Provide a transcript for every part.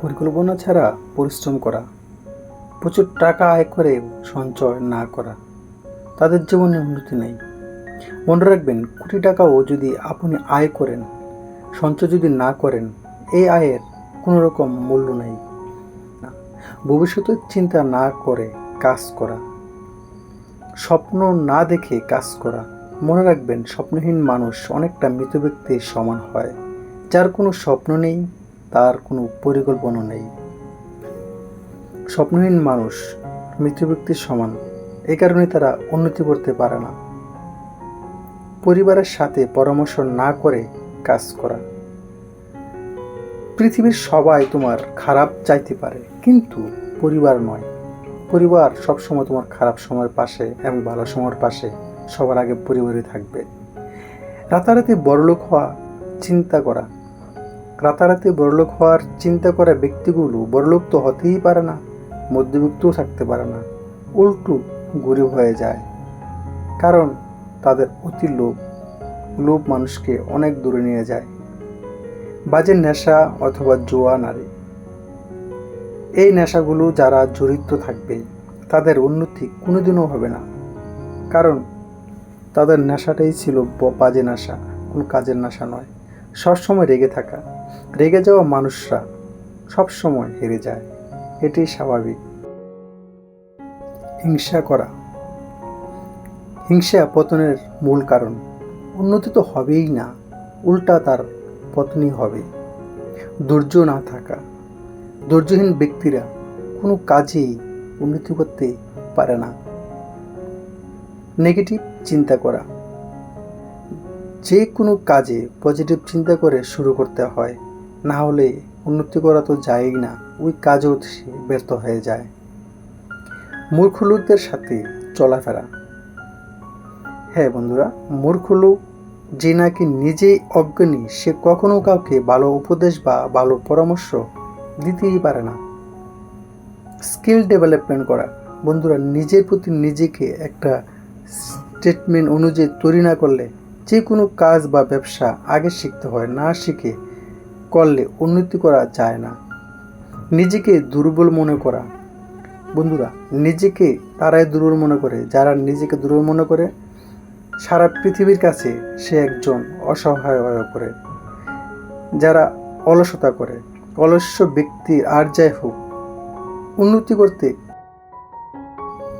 পরিকল্পনা ছাড়া পরিশ্রম করা, প্রচুর টাকা আয় করে সঞ্চয় না করা, তাদের জীবনে উন্নতি নেই। মনে রাখবেন, কোটি টাকাও যদি আপনি আয় করেন, সঞ্চয় যদি না করেন, এই আয়ের কোনো রকম মূল্য নেই। ভবিষ্যতের চিন্তা না করে কাজ করা, স্বপ্ন না দেখে কাজ করা। মনে রাখবেন, স্বপ্নহীন মানুষ অনেকটা মৃত ব্যক্তির সমান হয়, যার কোনো স্বপ্ন নেই তার কোনো পরিকল্পনা নেই। স্বপ্নহীন মানুষ মৃত ব্যক্তির সমান এই কারণে তারা উন্নতি করতে পারে না। পরিবারের সাথে পরামর্শ না করে কাজ করা। পৃথিবীর সবাই তোমার খারাপ চাইতে পারে, কিন্তু পরিবার নয়। পরিবার সবসময় তোমার খারাপ সময়ের পাশে এবং ভালো সময়ের পাশে সবার আগে পরিবারই থাকবে। রাতারাতি বড়লোক হওয়া, চিন্তা করা রাতারাতি বড়লোক হওয়ার চিন্তা করা ব্যক্তিগুলো বড়লোক তো হতেই পারে না, মধ্যবিত্তও থাকতে পারে না, উল্টু গরিব হয়ে যায়। কারণ তাদের অতি লোভ লোভ মানুষকে অনেক দূরে নিয়ে যায়। বাজে নেশা অথবা জোয়া নারী। এই নেশাগুলো যারা জড়িত থাকবে, তাদের উন্নতি কোনোদিনও হবে না। কারণ তাদের নেশাটাই ছিল বাজে নেশা, কোনো কাজের নেশা নয়। সবসময় রেগে থাকা। রেগে যাওয়া মানুষরা সবসময় হেরে যায়। এটি স্বাভাবিক। হিংসা করা। হিংসা পতনের মূল কারণ। উন্নতি তো হবেই না, উল্টা তার পতনই হবে। ধৈর্য না থাকা। ধৈর্যহীন ব্যক্তিরা কোনো কাজেই উন্নতি করতে পারে না। নেগেটিভ চিন্তা করা। যে কোনো কাজে পজিটিভ চিন্তা করে শুরু করতে হয়। না হলে উন্নতি করা তো যায়ই না, ওই কাজও সে ব্যর্থ হয়ে যায়। মূর্খ লোকদের সাথে চলাফেরা। হ্যাঁ বন্ধুরা, মূর্খ লোক যে নাকি নিজেই অজ্ঞানী, সে কখনো কাউকে ভালো উপদেশ বা ভালো পরামর্শ দিতেই পারে না। স্কিল ডেভেলপমেন্ট করা। বন্ধুরা, নিজের প্রতি নিজেকে একটা স্টেটমেন্ট অনুযায়ী তৈরি না করলে যে কোনো কাজ বা ব্যবসা আগে শিখতে হয়, না শিখে করলে উন্নতি করা যায় না। নিজেকে দুর্বল মনে করা। বন্ধুরা, নিজেকে তারাই দুর্বল মনে করে। যারা নিজেকে দুর্বল মনে করে, সারা পৃথিবীর কাছে সে একজন অসহায় হয়ে পড়ে। যারা অলসতা করে, অলস্য ব্যক্তির আর যাই হোক, উন্নতি করতে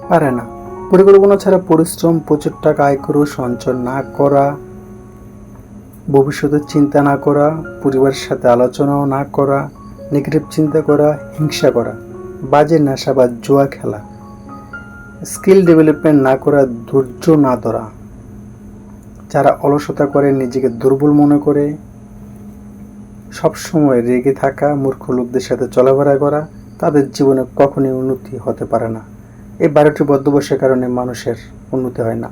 পারে না। পরিকল্পনা ছাড়া পরিশ্রম, প্রচুর টাকা আয় করেও সঞ্চয় না করা, ভবিষ্যতের চিন্তা না করা, পরিবারের সাথে আলোচনাও না করা নেগেটিভ চিন্তা করা, হিংসা করা, বাজে নেশা বা জুয়া খেলা স্কিল ডেভেলপমেন্ট না করা, ধৈর্য না ধরা, যারা অলসতা করে নিজেকে দুর্বল মনে করে, সবসময় রেগে থাকা, মূর্খ লোকদের সাথে চলাফেরা করা, তাদের জীবনে কখনই উন্নতি হতে পারে না। এই বারোটি বদ্যবসের কারণে মানুষের উন্নতি হয় না।